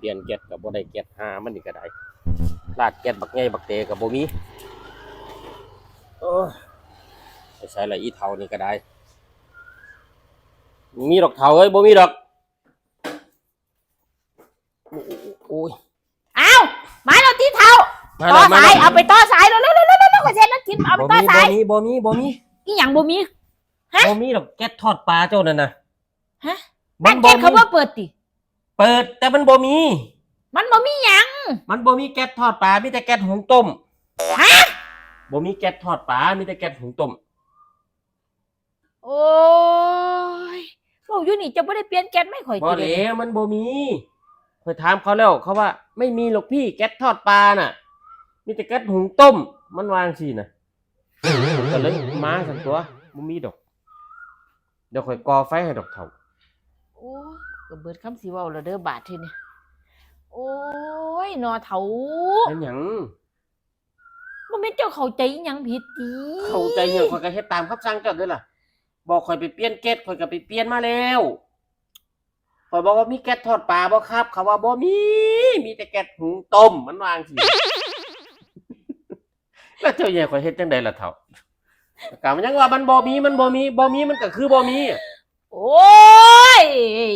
เปลี่ยนแก๊สก็บ่ได้แก๊สหามันนี่ก็ได้ลาดแก๊สบักใหญ่บักเตก็บ่มีโอ้ยไปใช้ละอีเท่านี่ก็ได้ มีดอกเท่าเอ้ยบ่มีดอกโอ้ยอ้าวมาเราตีเท้ามาต่อแล้วมาสายแล้วเอาไปต่อสายเร็วเร็วเร็วเร็วเร็วขอเช็ดแล้วกินเอาไปบ่ต่อมีสายบ่มีบ่มีบ่มีอีหยังบ่มีฮะบ่มีดอกแก๊สทอดปลาเจ้านั่นน่ะฮะมับ้านนบ่แก๊สเขามีว่าเปิดติ เปิดแต่มันบ่มี มันบ่มีหยังมันบ่มีแก๊สทอดปลา มีแต่แก๊สหุงต้มฮะบ่มีแก๊สทอดปลา มีแต่แก๊สหุงต้ม โอ้ยบอกอยู่นี่จะบ่ได้เปลี่ยนแก๊สไม่ข่อยบ่ติแหเลล้มันบ่มีเคยถามเขาแล้วเขาว่า ไม่มีหรอกพี่แก๊สทอดปลาน่ะ มีแต่แก๊สหุงต้ม มันวางสิน่ะก็เลยมาสักตัวบ่มีดอก เดี๋ยวค่อยก่อไฟให้ดอกเท่าโอ้ย ก็เบิดคำสิเว้าแล้วเด้อบาดทีนี่โอ้ยนอเถาเป็นหยังบ่แม่นเจ้าเข้าใจอิหยังผิดติเข้าใจหยังข่อยก็เฮ็ดตามคำสั่งเจ้าเด้อล่ะ บอกข่อยไปเปลี่ยนแก๊สข่อยก็ไปเปลี่ยนมาแล้วข่อยบอกว่ามีแก๊สทอดปลาบ่ครับ เขาว่าบ่มี มีแต่แก๊สหุงต้มมันวางสิ แล้วเจ้าใหญ่ข่อยเฮ็ดจังไดล่ะเฒ่ากะมันยังว่ามันบ่มีมันบ่มีบ่มีมันก็คือบ่มีอะ โอ้ย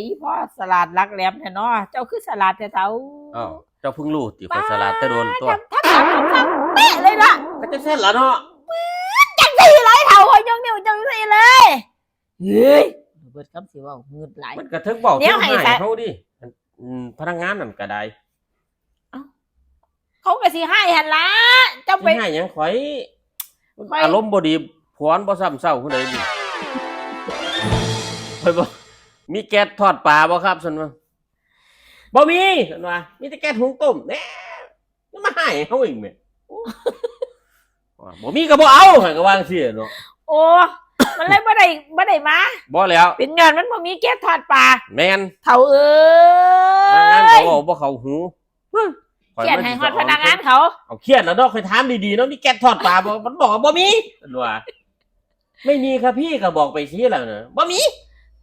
อีพ่อสลัดรักแหลมแท้เนาะเจ้าคือสลัดแท้เถาอ้าวเจ้าเพิ่งรู้ติข่อยสลัดแต่โดนตัวทำทำทำทำเป๊ะเลยล่ะก็จะเส้นละเนาะจังสีไรเถาคนยังนิ้วจังสีเลยเฮ้ยเบิดคำสิเว่าเงืดไหลมันก็ถึงบอกเดี๋ถึยวงให้ให้ใส่เขาดิอืมพนักงานนั่นก็ได้เขาก็สิให้หันละเจ้าไปสิให้หยังข่อยข่อยอารมณ์บ่ดีผวนบ่ซ้ำเศร้าผู้ใดนี่ ข่อยบอกมีแก๊สทอดปลาบ่ครับซั่นว่าบ่มีซั่นว่ามีแต่แก๊สหุงต้มแหน่มันมาให้เฮาอีกแม่โอ้ว่าบ่มีก็บ่เอาให้ก็วาจังซี่เนาะโอ้มันเลยบ่ได้บ่ได้มา บ่แล้ว เป็นย้อนมันบ่มีแก๊สทอดปลาแม่นเถาเอ้พนักงานยเขาบอกบ่เข้าหูเขียนให้ฮอดพนักงานเขา เอาเครียดแล้วเนาะค่อยถามดีๆเนาะมีแก๊สทอดปลาบ่มันบอกว่าบ่มีซั่นว่าไม่มีครับพี่ก็บอกไปสิแล้วเนาะบ่มี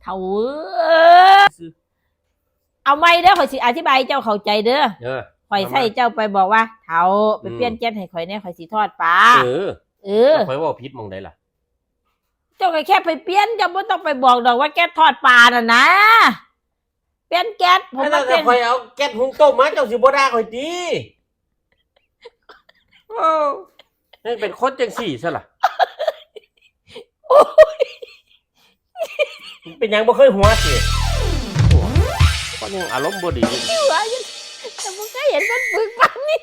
เถาเอ้ยเอาไม่เด้อข่อยสิอธิบายให้เจ้าเข้าใจเด้อเออ ข่อยใส่เจ้าไปบอกว่าเถาไปอืม เปลี่ยนแก๊สให้ข่อยเนี่ยข่อยสิทอดปลาเออเออข่อยเว่าผิดหมองใดล่ะ เจ้าก็แค่ไปเปลี่ยนเจ้าไม่ต้องไปบอกดอกว่าแก๊สทอดปลาน่ะนะเปลี่ยนแก๊สผมถ้ามาเปลี่ยน ข่อยเอาแก๊สหุงต้มมาเจ้าสิบ่ด่าข่อยติโอ้นี่เป็นคนจังสี่ซะล่ะ เป็นหยังบ่เคยหัวสิโอ้ก็ยังอารมณ์บ่ดีหัวอยู่แต่ผมก็เห็นมันปึกปังนี่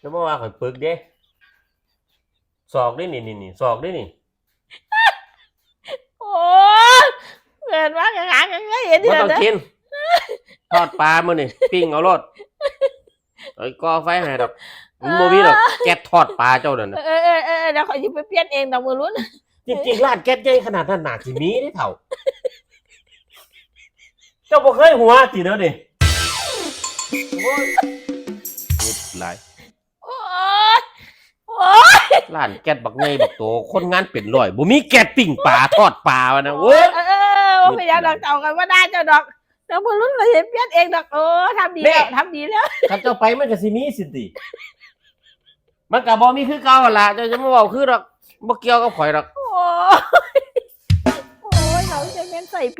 แล้วมาว่าข่อยปึกเด้ศอกได้นี่นี่นี่ศอกได้นี่โอ้ยเกิดว่ากระหางกันก็เห็นบ่เดียวต้องนะกินทอดปลามื้อนี่ปิ้งเอารสไอ้ก่อไฟให้ดอกมันบ่มีดอกแก๊สทอดปลาเจ้านั่นน่ะเออเออเออเดี๋ยวข่อยจะไปเปลี่ยนเองดอกมือรุ่น จริงๆร้านแก๊สใหญ่ขนาดนั้นหนาสิมีได้เท่า เจ้าบ่เคยหัวสิเด้อนี่โอ้ยนิดหลายโอ้ยโอ้ยร้านแก๊สบักใหญ่บักโตคนงานเป็นร้อยบ่มีแก๊สปิ้งปลาทอดปลาวะนะโอ้ยเออเออว่าพยายามดอกเต่ากันว่าได้เจ้าดอกดอกมือรุ่นก็เห็นเปลี่ยนเองดอกเออทำดีแล้วทำดีแล้วถ้าเจ้าไปมันก็สิมีสิติมันก็บ่มีคือเก่าหั่นล่ะเจ้าจะมาเว้าคือดอกบ่เกี่ยวกับข่อยดอก โ